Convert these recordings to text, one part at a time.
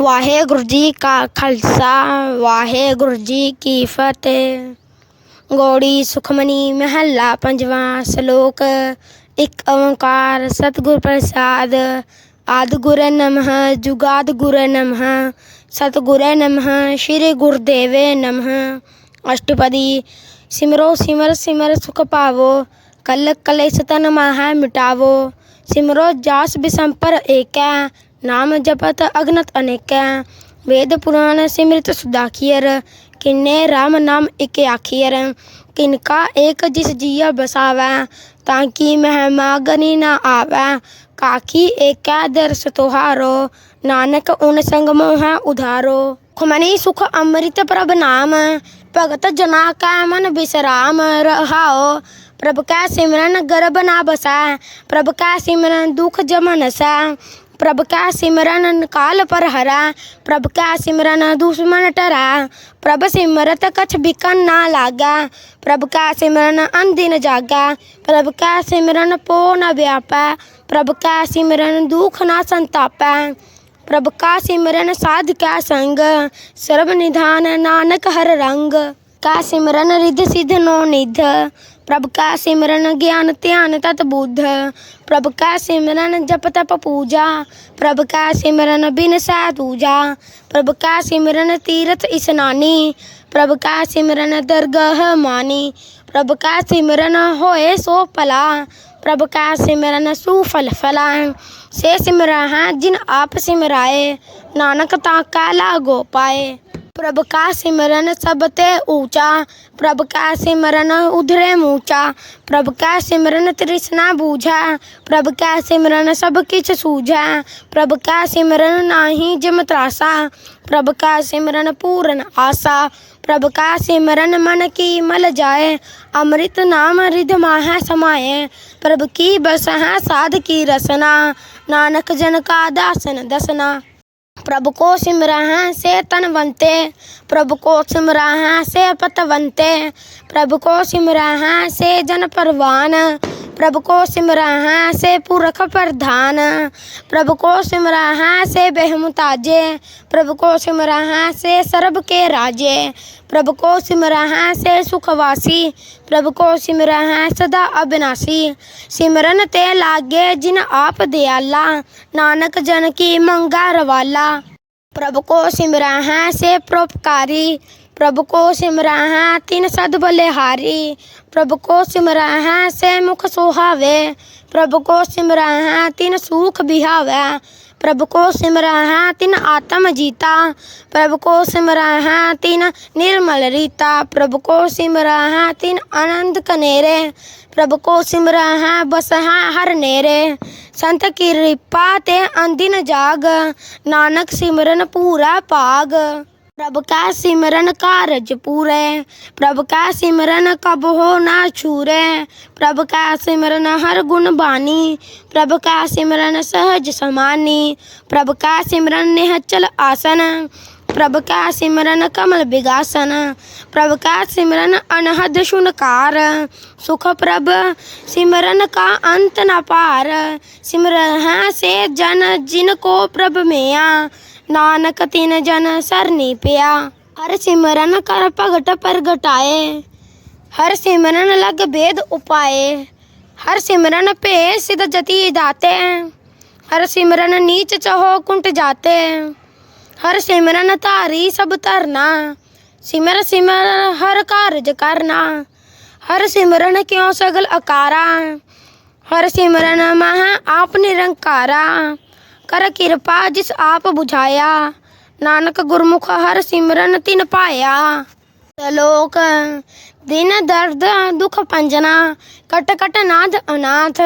ਵਾਹਿਗੁਰੂ ਜੀ ਕਾ ਖਾਲਸਾ ਵਾਹਿਗੁਰੂ ਜੀ ਕੀ ਫਤਿਹ ਗੋੜੀ ਸੁਖਮਨੀ ਮਹੱਲਾ ਪੰਜਵਾਂ ਸ਼ਲੋਕ ਇੱਕ ਓੰਕਾਰ ਸਤਿਗੁਰ ਪ੍ਰਸਾਦ ਆਦ ਗੁਰ ਨਮః ਜੁਗਾਦ ਗੁਰ ਨਮః ਸਤਿਗੁਰ ਨਮః ਸ੍ਰੀ ਗੁਰਦੇਵੇ ਨਮঃ ਅਸ਼ਟਪਦੀ ਸਿਮਰੋ ਸਿਮਰ ਸਿਮਰ ਸੁਖ ਪਾਵੋ ਕਲ ਕਲੇਸ਼ ਤਨ ਮਾਹ ਮਿਟਾਵੋ ਸਿਮਰੋ ਜਾਸ ਬਿਸੰਪਰ ਏਕੈ नाम जपत अगनत अनेक। वेद पुराण सिमृत सुदाखियर किन्ने राम नाम इक आखियर। किनका एक जिस जिया बसावै, ताकि महिमा गनी न आवै। काकी एक दर्श तुहारो, नानक उन संग मोह उधारो। खुमनी सुख अमृत प्रभ नाम, भगत जना कै मन विश्राम रहाओ। प्रभ कै सिमरन गर्भ ना बसै, प्रभ कै सिमरन दुख जमन सै। प्रभ का सिमरन काल पर हरा प्रभ का सिमरन दुश्मन टरा। प्रभ सिमरत कछ बिकन ना लागा प्रभ का सिमरन अनदिन जागा। प्रभ का सिमरन पो न व्यापा प्रभ का सिमरन दुख न संतापा। प्रभ का सिमरन साध का संग सर्व निधान नानक हर रंग। का सिमरन रिध सिद्ध नो निध प्रभ का सिमरन, ज्ञान, ध्यान तत् बुद्ध। प्रभ का सिमरन, जप तप पूजा। प्रभ का सिमरन, बिन साधूजा। प्रभ का सिमरन, तीर्थ स्नानी। प्रभ का सिमरन, दरगह मानी। प्रभ का सिमरन, होए सो पला प्रभ का सिमरन, सुफल फला। से सिमरा जिन आप सिमराए। नानक काला गोपाए पाए। प्रभ का सिमरन सब ते ऊँचा, प्रभ का सिमरन उधरे मूचा प्रभ का सिमरन तृष्णा बूझा, प्रभ का सिमरन सब किछ सूझा, प्रभ का सिमरन नाही जिम त्रासा, प्रभ का सिमरन पूर्ण आशा प्रभ का सिमरन मन की मल जाए, अमृत नाम रिध माह समाये, प्रभ की बस है साध की रसना, नानक जन का दासन दसना। प्रभ को सिमरह से तनवंते प्रभु को सिमरह से पतवंते प्रभु को सिमरह से जन परवान। प्रभु को सिमरह से पुरख प्रधान। प्रभु को सिमरह से बेहमुताजे प्रभु को सिमरह से सर्ब के राजे। प्रभु को सिमरह से सुखवासी। प्रभु को सिमरह सदा अविनाशी। सिमरन ते लागे जिन आप दयाला। नानक जन की मंगा रवाला। प्रभु को सिमरह से परोपकारी। प्रभु को सिमराह, तीन सद बलिहारी प्रभु को सिमराह, से मुख सुहावे। प्रभु को सिमराह, तीन सुख बिहावे। प्रभु को सिमराह, तीन आत्म जीता। प्रभु को सिमराह, तीन निर्मल रीता। प्रभु को सिमराह, तीन आनंद कनेरे। प्रभु को सिमराह, बसहा हर नेरे। संत की रिपा ते अंदिन जाग, नानक सिमरन पूरा पाग। प्रभु का सिमरन कारज पूरे। प्रभु का सिमरन कब हो ना छूरे। प्रभु का सिमरन हर गुण बानी। प्रभु का सिमरन सहज समानी। प्रभु का सिमरन निहचल आसन। प्रभु का सिमरन कमल बिगासन। प्रभु का सिमरन अनहद शुनकार सुख प्रभ, सिमरन का अंत न पार। सिमरन से जन जिनको प्रभ मेया। नानक तिन जन सरनी पिया। हर सिमरन कर भगट परगटाए। हर सिमरन लग भेद उपाए। हर सिमरन पे सिद्ध जति दाते। हर सिमरन नीच चहो कुंट जाते। हर सिमरन धारी सब धरना सिमर सिमर हर कारज करना। हर सिमरन क्यों सगल अकारा। हर सिमरन मह आप निरंकारा। कर किरपा जिस आप बुझाया नानक गुरमुख हर सिमरन तिन पाया लोक दिन दर्द दुख पंजना कट कट नाथ अनाथ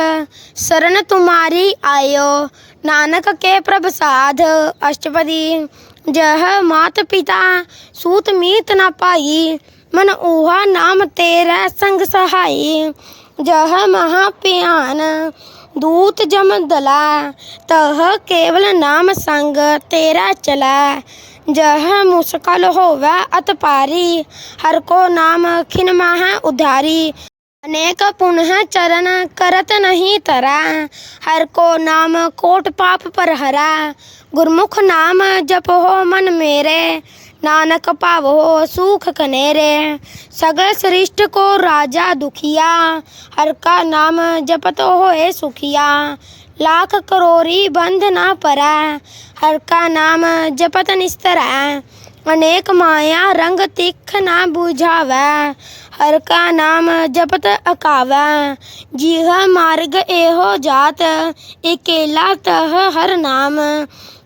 शरण तुम्हारी आयो नानक के प्रभसाध अष्टपदी जह मात पिता सूत मीत न पाई मन ऊहा नाम तेरा संग सहाई जह महा पियान दूत जम दला तह केवल नाम संग तेरा चला जह मुस्कल होवे अत पारी हर को नाम खिन मह उधारी अनेक पुनः चरण करत नहीं तरा हर को नाम कोट पाप पर हरा गुरमुख नाम जप हो मन मेरे नानक पाव हो सुख कनेरे। सगल सृष्ट को राजा दुखिया। हर का नाम जपत होए सुखिया। लाख करोरी बंध ना परा। हर का नाम जपत निस्तरा। अनेक माया रंग तिख ना बुझावै। हर का नाम जपत अकावै। जीह मार्ग एहो जात इकेला तह हर नाम।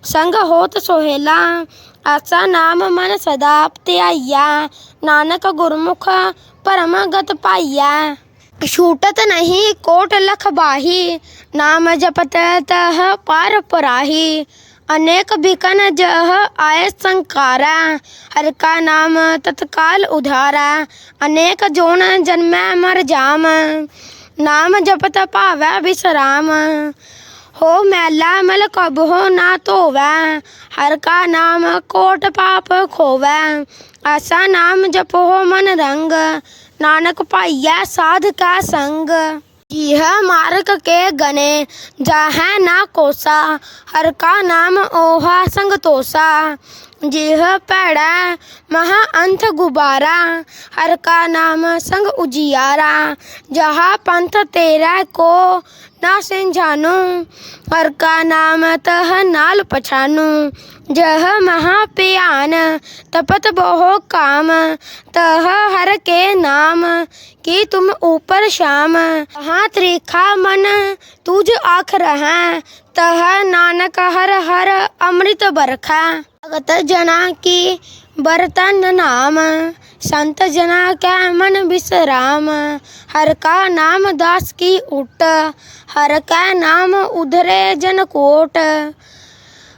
संग होत सोहेला ಅಸನಾಮ ಮನ ಸದಾಪ್ತೆ ಅಯ್ಯ ನಾನಕ ಗುರುಮುಖ ಪರಮಗತ ಪಾಯ್ಯ छूटत नहीं कोट लख बाही, नाम जपत तह पार पराही। अनेक बिकन जह आय संकारा। हर का नाम तत्काल उधारा। अनेक जोन जन्म मर जाम। नाम जपत पावै विश्राम। हो मैला मल कब हो ना धोवै, हर का नाम कोट पाप खोवै। ऐसा नाम जपो मन रंग, नानक पाइया साध का संग। यह मार्ग के गने, जाह ना कोसा, हर का नाम ओहा संग तोसा। जिह पैड़ा, महा अंत गुबारा, हर का नाम संग उजियारा। जहाँ पंथ तेरा को ना सिंझानू हर का नाम तह नाल पछानू। जह महाप्यान, तपत बहु काम। तह हर के नाम, कि तुम ऊपर शाम। हाँ त्रिखा मन, तुझ आख रहा। तह नानक हर हर अमृत बरखा। भगत जना की बर्तन नाम संत जना का मन विश्राम हर का नाम दास की उट हर का नाम उधरे जन कोट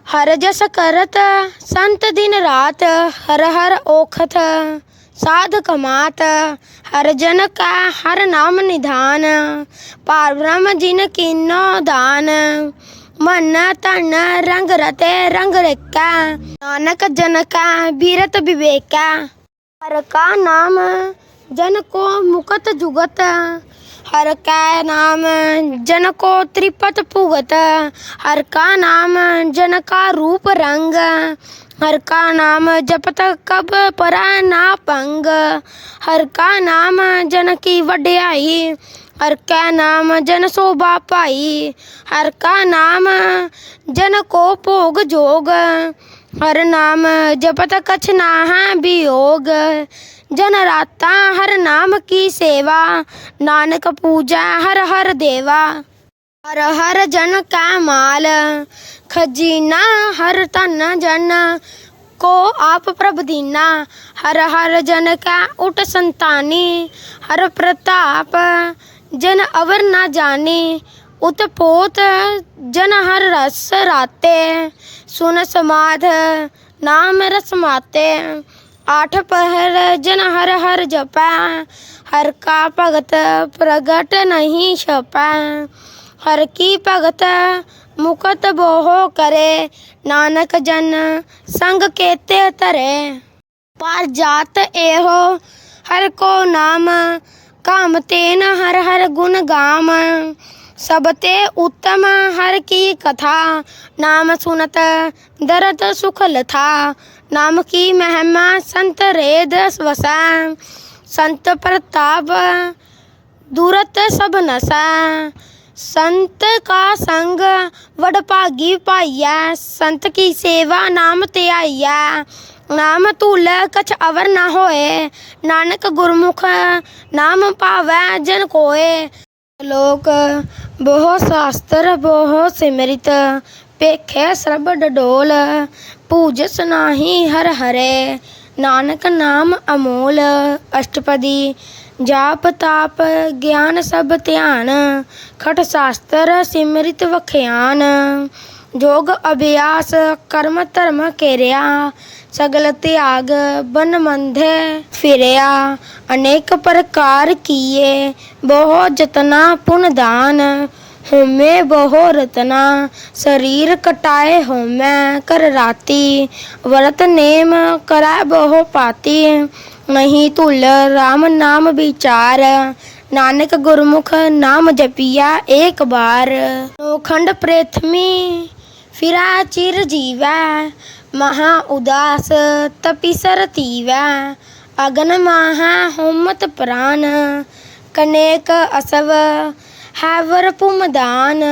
हर जस करत संत दिन रात हर हर ओखत साध कमात हर जन का हर नाम निधान पार ब्रह्म जिन किन्नो दान मन तन रंग रते रंग रेका नानक जन का बीरत विवेका हर का नाम जन को मुकत जुगत हर का नाम जन को त्रिपत भुगत हर का नाम जन का रूप रंग हर का नाम जपत कब परा ना पंग हर का नाम जन की वड्याई हर का नाम जन शोभा पाई हर का नाम जन को भोग जोग हर नाम जपत कछ नाहा वियोग जन राता हर नाम की सेवा नानक पूजा हर हर देवा हर हर जन का माल खजीना हर तन जन को आप प्रभ दीना हर हर जन का उठ संतानी हर प्रताप जन अवर ना जाने उत्पोत जन हर रस राते सुन समाध नाम रस माते आठ पहर जन हर हर जपा हर का भगत प्रगट नहीं छपा हर की भगत मुकत बोहो करे नानक जन संग केते तरे पर जात एहो हर को नाम काम तेन हर हर गुण गाम। सबते उत्तम हर की कथा। नाम सुनत दर्द सुखल था नाम की महिमा संत रेद वसा संत प्रताप दूरत सब नशा संत का संग वडभागी पाइया। संत की सेवा नाम त्याइया ਨਾਮ ਧੂਲ ਕਛ ਅਵਰ ਨਾ ਹੋਏ, ਨਾਨਕ ਗੁਰਮੁਖ ਨਾਮ ਭਾਵੈ ਜਨ ਕੋਏ। ਲੋਕ ਬਹੁ ਸਾਸਤਰ ਬਹੁ ਸਿਮਰਿਤ ਪੇਖੇ ਸਰਬ ਡਡੋਲ ਪੂਜਸ ਸੁਨਾਹੀ ਹਰ ਹਰੇ। ਨਾਨਕ ਨਾਮ ਅਮੋਲ, ਅਸ਼ਟਪਦੀ ਜਾਪ ਤਾਪ ਗਿਆਨ ਸਭ ਧਿਆਨ, ਖਟ ਸਾਸਤਰ ਸਿਮਰਿਤ ਵਖਿਆਨ। ਯੋਗ ਅਭਿਆਸ ਕਰਮ ਧਰਮ ਕੇਰਿਆ, ਸਗਲ ਤਿਆਗ ਬਨ ਮੰਧੇ ਫਿਰਿਆ। ਅਨੇਕ ਪ੍ਰਕਾਰ ਕੀਏ, ਬਹੁ ਜਤਨਾ ਪੁਨ ਦਾਨ। ਹੋਮੇ ਬਹੁ ਰਤਨਾ, ਸਰੀਰ ਕਟਾਏ ਹੋਮੈ ਕਰ ਰਾਤੀ। ਵਰਤ ਨੇਮ ਕਰੈ ਬਹੁ ਪਾਤੀ, ਨਹੀਂ ਧੁਲ RAM ਨਾਮ ਵਿਚਾਰ। ਨਾਨਕ ਗੁਰਮੁਖ ਨਾਮ ਜਪਿਆ ਏਕ ਬਾਰ ਨੋਖੰਡ ਪ੍ਰੇਥਮੀ फिरा चिर जीवै महा उदास तपि सर तीवै अगन माहा होमत प्राण कनेक असव हैवर पुमदान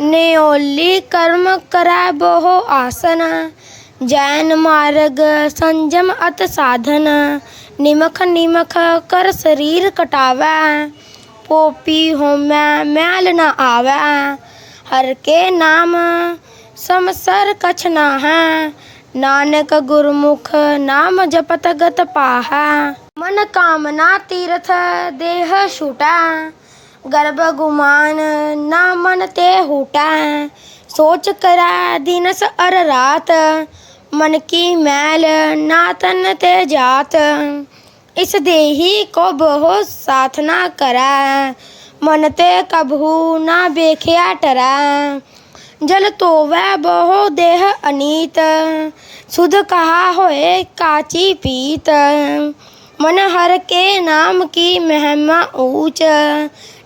ਨਿਓਲੀ ਕਰਮ ਕਰੈ ਬੋਹ ਆਸਨ, ਜੈਨ ਮਾਰਗ ਸੰਜਮ ਅਤ ਸਾਧਨ। ਨਿਮਖ ਨਿਮਖ ਕਰ ਸਰੀਰ ਕਟਾਵੈ, ਪੋਪੀ ਹੋਮੈ ਮੈਲ ਨ ਆਵੈ। ਹਰ ਕੇ ਨਾਮ समसर कछ नाहा। नानक गुरमुख नाम जपत गत पाहा। मन कामना तीर्थ देह छूटा। गर्भ गुमान ना मन ते हूट। सोच करा दिनस अर रात। मन की मैल ना तन ते जात। इस देही को बहु साथना करा। मन ते कभू ना बेखिया टरा। जल तो वह बहो देह अनीत। सुध कहा होए काची पीत। मन हर के नाम की महिमा ऊंच।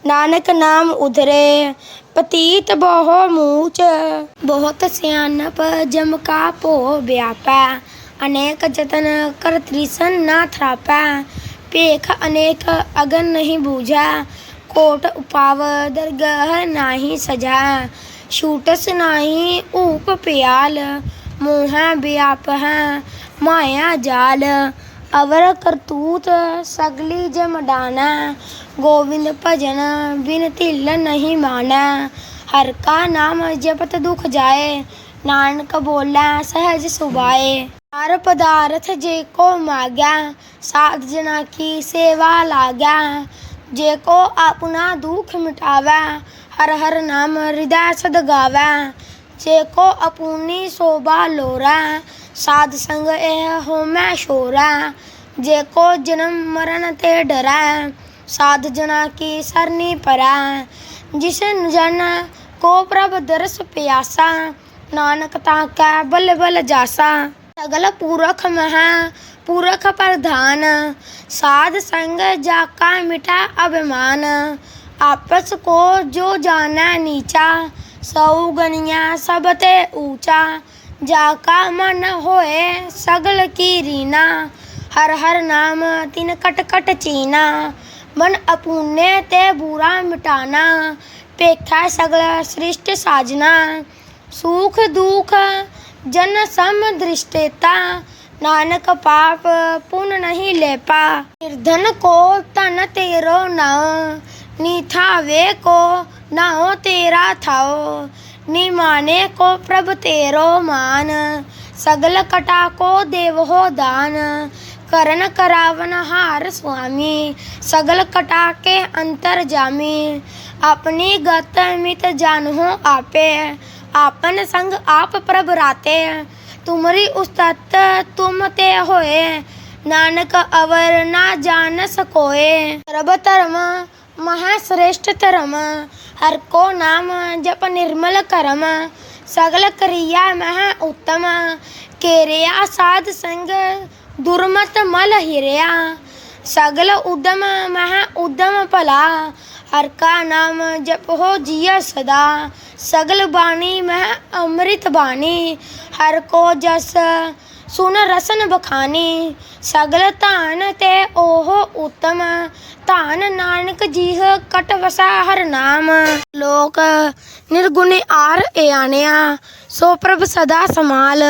नानक नाम उधरे, पतीत बहो मूच। बहुत सियानप जम का पो व्यापा अनेक जतन कर त्रिसन ना थ्रापा पेख अनेक अगन नहीं बूझा, कोट उपाव दरगह नाही सजा। ਛੂਟਸ ਨਾਹੀ ਊਪ ਪਿਆਲ, ਮੋਹੈ ਵਿਆਪ ਹੈ, ਮਾਇਆ ਜਾਲ। ਅਵਰ ਕਰਤੂਤ ਸਗਲੀ ਜਮਡਾਨਾ ਗੋਵਿੰਦ ਭਜਨ ਬਿਨ ਢਿੱਲ ਨਹੀਂ ਮਾਨਾ। ਹਰ ਕਾ ਨਾਮ ਜਪਤ ਦੁਖ ਜਾਏ, ਨਾਨਕ ਬੋਲੇ ਸਹਿਜ ਸੁਭਾਏ। ਹਰ ਪਦਾਰਥ ਜੇ ਕੋ ਮਾਗਿਆ, ਸਾਧ ਜਨਾ ਕੀ ਸੇਵਾ ਲਾਗਿਆ। ਜੇ ਕੋ ਆਪਣਾ ਦੁਖ ਮਿਟਾਵੈ हर हर नाम हृदय सद गावै जेको अपूनी शोभा लोरै साध संग एह होमै शोरै जेको जन्म मरण ते डरै ਸਾਧ ਜਨਾ ਕੀ ਸਰਨੀ ਪਰੈ, ਜਿਸ ਜਨ ਕੋ ਪ੍ਰਭ ਦਰਸ ਪਿਆਸਾ, ਨਾਨਕ ਤਾਂ ਕੈ ਬਲ ਬਲ ਜਾਸਾ। ਸਗਲ ਪੂਰਖ ਮਹਾ, ਪੂਰਖ ਪ੍ਰਧਾਨ, ਸਾਧ ਸੰਗ ਜਾ ਕਾ ਮਿਟਾ ਅਭਿਮਾਨ आपस को जो जाना नीचा, सऊ गनिया सब ते ऊँचा। जाका मन होए सगल की रीना, हर हर नाम तिन कट कट चीना। मन अपूने ते बुरा मिटाना, पेखा सगल सृष्ट साजना। सुख दुख जन सम दृष्टेता, नानक पाप पुन नहीं लेपा। निर्धन को तन तेरो नाम ਨੀ ਥਾਵੇ ਕੋ ਨਾਉ ਤੇਰਾ ਥਾਉ ਨੀ ਮਾਨੇ ਕੋ ਪ੍ਰਭ ਤੇરો ਮਾਨ, ਸਗਲ ਕਟਾ ਕੋ ਦੇਵੋ ਦਾਨ, ਕਰਨ ਕਰਾਵਨ ਹਾਰ ਸੁਆਮੀ, ਸਗਲ ਕਟਾ ਕੇ ਅੰਤਰ ਜਾਮੀ, ਆਪਣੀ ਗਤ ਮਿਤ ਜਾਣਹੁ ਆਪੇ, ਆਪਨ ਸੰਗ ਆਪ ਪ੍ਰਭ ਰਾਤੇ, ਤੁਮਰੀ ਉਸਤਤ ਤੁਮ ਤੇ ਹੋਏ, ਨਾਨਕ ਅਵਰ ਨਾ ਜਾਣ ਸਕੋਏ ਸਰਬ ਧਰਮ महाश्रेष्ठ धर्म हर को नाम जप निर्मल करम। सगल क्रिया मह उत्तम, केरिया साध संग दुर्मत मल हिरया। सगल उदम मह उदम भला ਹਰ ਕਾ ਨਾਮ ਜਪੋ ਜੀਆ ਸਦਾ, ਸਗਲ ਬਾਣੀ ਮੈਂ ਅੰਮ੍ਰਿਤ ਬਾਣੀ। ਹਰ ਕੋ ਜਸ ਸੁਨ ਰਸਨ ਬਖਾਨੀ, ਸਗਲ ਧਾਨ ਤੇ ਉਹ ਉਤਮ। ਧਾਨ ਨਾਨਕ ਜੀਹ ਕਟ ਵਸਾ ਹਰ ਨਾਮ। ਲੋਕ ਨਿਰਗੁਣ ਆਰ ਇਆਣਿਆ, ਸੋ ਪ੍ਰਭ ਸਦਾ ਸਮਾਲ।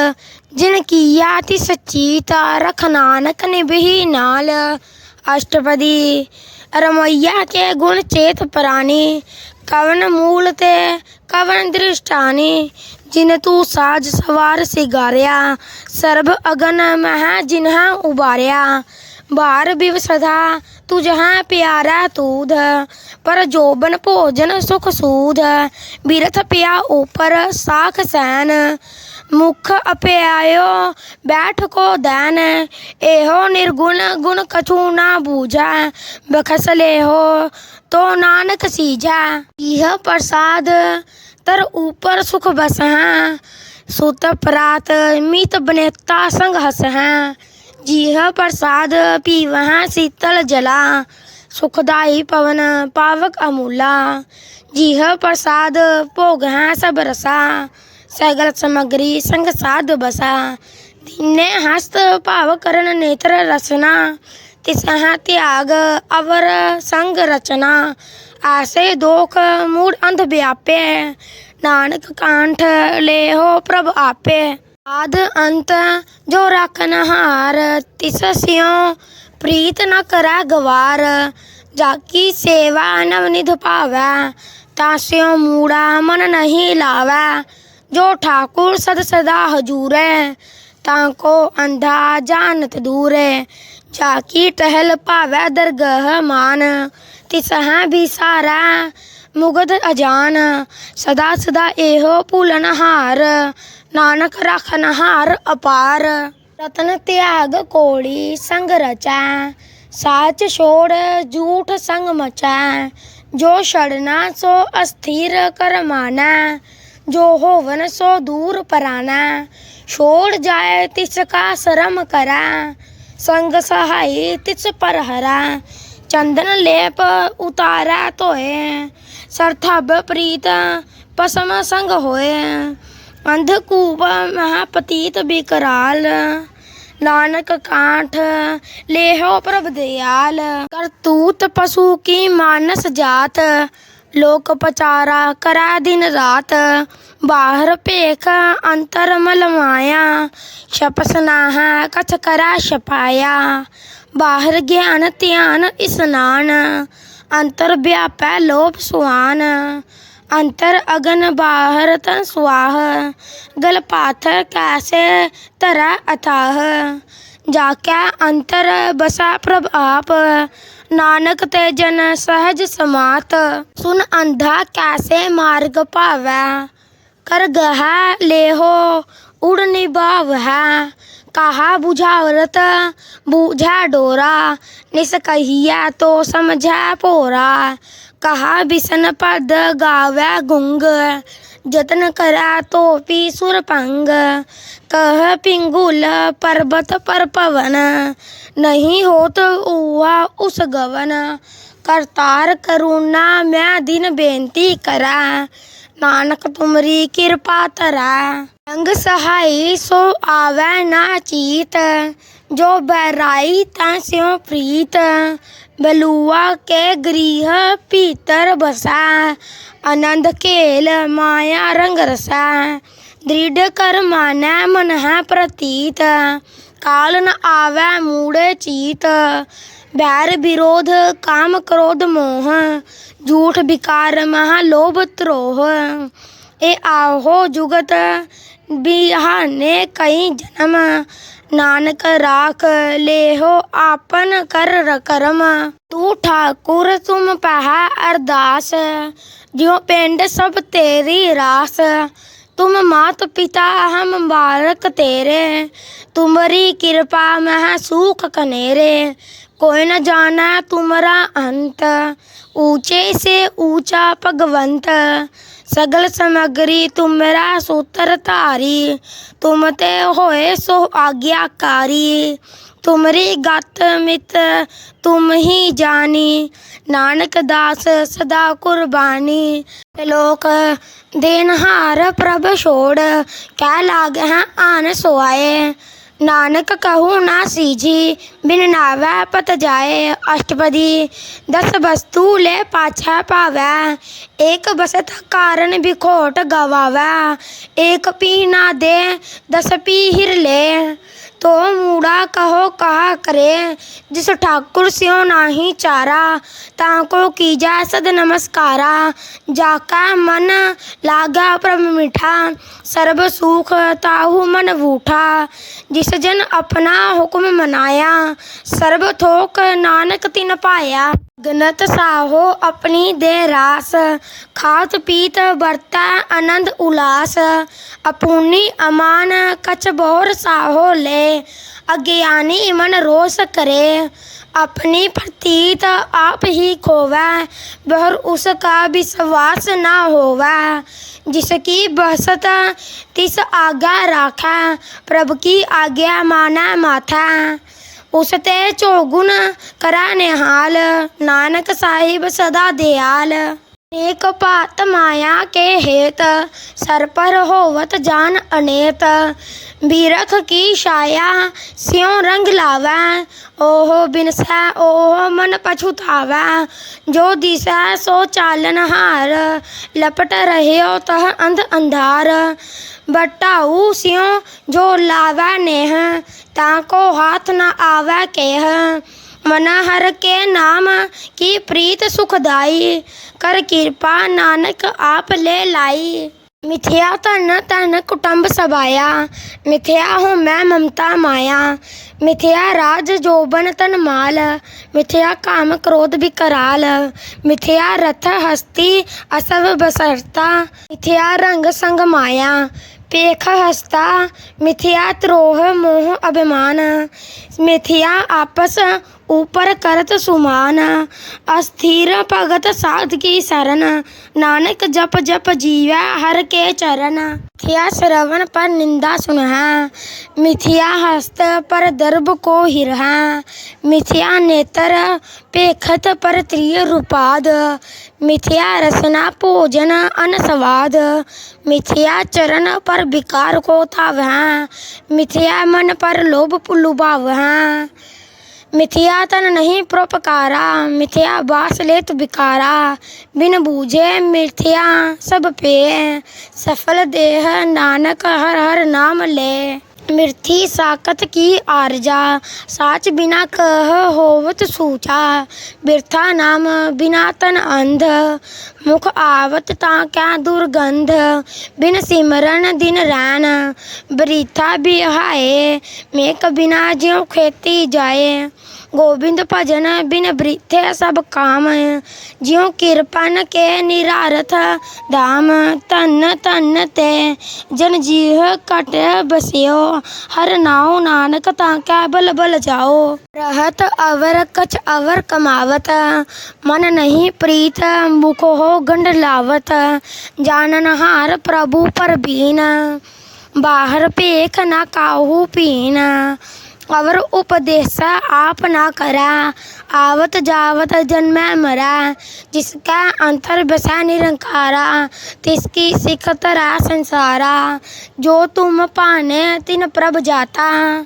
ਜਿਨ ਕੀਆ ਤੀ ਸਚੀਤਾ ਰਖ ਨਾਨਕ ਨਿਭੀ ਨਾਲ। ਅਸ਼ਟਪਦੀ रमैया के गुण चेत परानी कवन मूल ते कवन दृष्टानी, जिन तू साज सवार सिगारिया, सर्व अगन मह जिन्हा उबारिया। बार बिव सदा जहाँ प्यारा तूध, पर जोबन भोजन सुख सूध, बिरथ पिया ऊपर साख सैन। मुख अप्यायो, बैठ को दान। एहो निर्गुण, गुण कछु ना बूझा। बखस ले हो तो नानक सीजा यह प्रसाद, तर ऊपर सुख बस हैं सुत प्रात, मित बनेता संग हस हैं जीह प्रसाद पीव शीतल जला। सुखदाई पवन, पावक अमूला। जीह प्रसाद भोग हैं सब रसा। ਸਗਲ ਸਮਗਰੀ ਸੰਗ ਸਾਧ ਬਸਾ। ਦੀਨੇ ਹਸਤ ਭਾਵ ਕਰਨ ਨੇਤਰ ਰਸਨਾ। ਤਿਸਹ ਤਿਆਗ ਅਵਰ ਸੰਗ ਰਚਨਾ। ਆਸੇ ਦੋਖ ਮੂੜ ਅੰਧ ਵਿਆਪੇ। ਨਾਨਕ ਕਾਂਠ ਲੇਹੋ ਪ੍ਰਭ ਆਪੇ। ਆਦ ਅੰਤ ਜੋ ਰਖਨ ਹਾਰ ਤਿਸ ਸਿਉ ਪ੍ਰੀਤ ਨ ਕਰੈ ਗਵਾਰ। ਜਾਕੀ ਸੇਵਾ ਨਵਨਿਧ ਭਾਵੈ, ਤਾਂ ਤਾਸਿਉ ਮੂੜਾ ਮਨ ਨਹੀਂ ਲਾਵੈ। जो ठाकुर सद सदा हजूर है ताको अंधा जानत दूर है जाकी टहल पावे दरगह मान तिसह भी सारा ਮੁਗਦ ਅਜਾਨ। ਸਦਾ ਸਦਾ ਇਹੋ ਭੁਲਨ ਹਾਰ, ਨਾਨਕ ਰਖਨ ਹਾਰ ਅਪਾਰ। ਰਤਨ ਤਿਆਗ ਕੋੜੀ ਸੰਗ ਰਚੈ, ਸਾਚ ਛੋੜ ਝੂਠ ਸੰਗ ਮਚੈ। ਜੋ ਛੜਨਾ ਸੋ ਅਸਥਿਰ ਕਰਮਾਨਾ जो होवन सो दूर पराना, छोड़ जाए तिसका शरम करा। संग सहाय तिस पर हरा, चंदन लेप उतारा तो है। सरथब प्रीत पसम संग होए अंधकूप महापतीत बिकराल। नानक कांठ लेहो प्रभ दयाल, करतूत पशु की मानस जात। ਲੋਕ ਪਚਾਰਾ ਕਰੈ ਦਿਨ ਰਾਤ, ਬਾਹਰ ਭੇਖ ਅੰਤਰ ਮਲ ਮਾਇਆ ਛਪਸ ਕਛ ਕਰੈ ਛਪਾਇਆ। ਬਾਹਰ ਗਿਆਨ ਧਿਆਨ ਇਸਨਾਨ, ਅੰਤਰ ਵਿਆਪੈ ਲੋਭ ਸੁਆਨ। ਅੰਤਰ ਅਗਨ ਬਾਹਰ ਤਨ ਸੁਆਹ, ਗਲ ਪਾਥਰ ਕੈਸੇ ਧਰੈ ਅਥਾਹ। जाके अंतर बसा प्रभाप नानक ते जन सहज समात। सुन अंधा कैसे मार्ग पावे, कर गह लेहो उड़ निभाव। है कहा बुझा औरत बुझा डोरा निस तो समझा पोरा। कहा बिसन पद गावे गुंग, जतन करा तो पी सुरपंग कह पिंगुल पर्वत पर पवन, नहीं हो तो हुआ उस गवन। करतार करुणा मैं दिन बेनती करा। नानक तुमरी कृपा तरा रंग सहाय सो आवे ना चीत। जो बहराई त्यों प्रीत। बलुआ के गृह पीतर बसा। आनंद खेल माया रंग रसा। दृढकर्मणा मनः प्रतीत काल न आवै मूढ चीत बैर विरोध काम क्रोध मोह ਝੂਠ ਵਿਕਾਰ ਮਹਾ ਲੋਭ ਤ੍ਰੋਹ ਇਹ ਆਹੋ ਜੁਗਤ ਬਿਹਾਨੇ ਕਈ ਜਨਮ, ਨਾਨਕ ਰਾਖ ਲੇਹੋ ਆਪਨ ਕਰ ਕਰਮ ਤੂੰ ਠਾਕੁਰ ਤੁਮ ਪਹਾ ਅਰਦਾਸ, ਜਿਉ ਪਿੰਡ ਸਭ ਤੇਰੀ ਰਾਸ। तुम मात पिता हम मुबारक तेरे हैं। तुम्हारी कृपा मह सुख कनेरे कोई न जाना तुम्हारा अंत। ऊँचे से ऊँचा भगवंत। सगल समग्री तुमरा सूत्र धारी तुम ते होए सो आज्ञाकारी। तुमरी गत मित तुम ही जानी। नानक दास सदा कुर्बानी। लोक देनहार प्रभ छोड़ कह लाग हैं आन सोआए नानक कहु ना सीझी, बिन नावै पत जाए अष्टपदी। दस वस्तु ले पाछै पावै, एक बसत कारण बिखोट गवावै। एक पी ना दे, दस पी हिर ले। तो मूड़ा कहो कहा करे जिस ठाकुर स्यो नाही चारा ताको कीजा सद नमस्कारा जाका मन लागा प्रभ मिठा सर्ब सुख ताहु मन बूठा जिस जन अपना हुक्म मनाया सर्ब थोक नानक तिन पाया गनत साहो अपनी दे रास खात पीत बरता आनंद उलास अपूनी अमान कछ बोर साहो ले अज्ञानी मन रोस करे। अपनी प्रतीत आप ही खोवै, बहर उसका विश्वास न होवा। जिसकी बसत तिस आज्ञा राखा, प्रभु की आज्ञा माना माथा। उसते चौगुन करा निहाल, नानक साहिब सदा दयाल। नेकपात माया के हेत सर पर होवत जान अनेत। बिरख की छाया स्यो रंग लावै, ओहो बिनसै, ओह मन पछुतावै। जो दिशा सो चालन हार, लपट रह्यो तह अंध अंधार। बटाऊ स्यो जो लावै नेह ताको हाथ न आवै केह। मनाहर के नाम की प्रीत सुखदाई। कर कृपा नानक आप ले लाई। मिथ्या तन तन कुटुंब सबाया मिथ्या हूँ मैं ममता माया। मिथ्या राज जोबन तन माल। मिथ्या काम क्रोध विकराल मिथ्या रथ हस्ती असव बसरता। मिथ्या रंग संग माया। पेख हस्ता। मिथ्या त्रोह मोह अभिमान। मिथ्या आपस ऊपर करत सुमान, अस्थिर भगत साध की शरण। नानक जप जप जीवा हर के चरण। मिथ्या श्रवण पर निंदा सुनहा, मिथ्या हस्त पर दर्भ को हिरहा। मिथिया नेत्र पेखत पर त्रिय रूपाद। मिथिया रसना भोजन अनस्वाद। मिथिया चरण पर विकार को था वहाँ मिथ्या मन पर लोभ पुलुभाव मिथ्या तन नहीं प्रोपकारा, मिथ्या बास लेत बिकारा। बिन बूझे मिथ्या सब पे, सफल देह नानक हर हर नाम ले। मिर्थी साकत की आरजा। साच बिना कह होवत सूचा। बिरथा नाम बिना तन अंध। मुख आवत ता क्या दुर्गंध। बिन सिमरन दिन रैन। बरीथा बिहाए। मेक बिना ज्यों खेती जाए। गोविंद भजन बिन बृथे सब काम। ज्यों किरपन के निरारथ धाम धन धन ते जन जीव कट बसियो। हर नाउ नानक ताकै बल बल जाओ। रहत अवर कछ अवर कमावत, मन नहीं प्रीत मुख हो गंड लावत। जानन हार प्रभु पर बीन, बाहर पेख ना काहू पीन। अवर उपदेश आप ना करा। आवत जावत जन्म मरा। जिसका अंतर बसा निरंकारा, तिसकी सिख तरा संसारा। जो तुम पाने, तिन प्रभ जाता।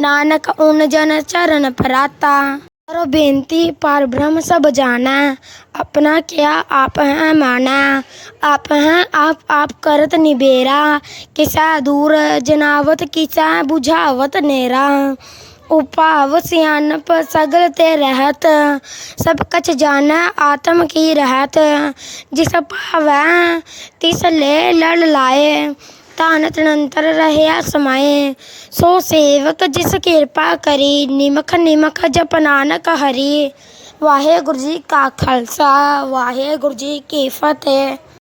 नानक उन जन चरण पराता। करो बेनती, पर ब्रह्म सब जाना अपना क्या आप हैं माना आप हैं, आप आप करत निबेरा। किसा दूर जनावत, किसा बुझावत नेरा। उपाव सियानप, सगल ते रहत। सब कछ जाना आत्म की रहत। जिस पावै, तिस ले लड़ लाए। ਧਨ ਤਨੰਤਰ ਰਹਿਆ ਸਮਾਏ ਸੋ ਸੇਵਕ ਜਿਸ ਕਿਰਪਾ ਕਰੀ ਨਿਮਖ ਨਿਮਖ ਜਪ ਨਾਨਕ ਹਰੀ ਵਾਹਿਗੁਰੂ ਜੀ ਕਾ ਖਾਲਸਾ ਵਾਹਿਗੁਰੂ ਜੀ ਕੀ ਫਤਿਹ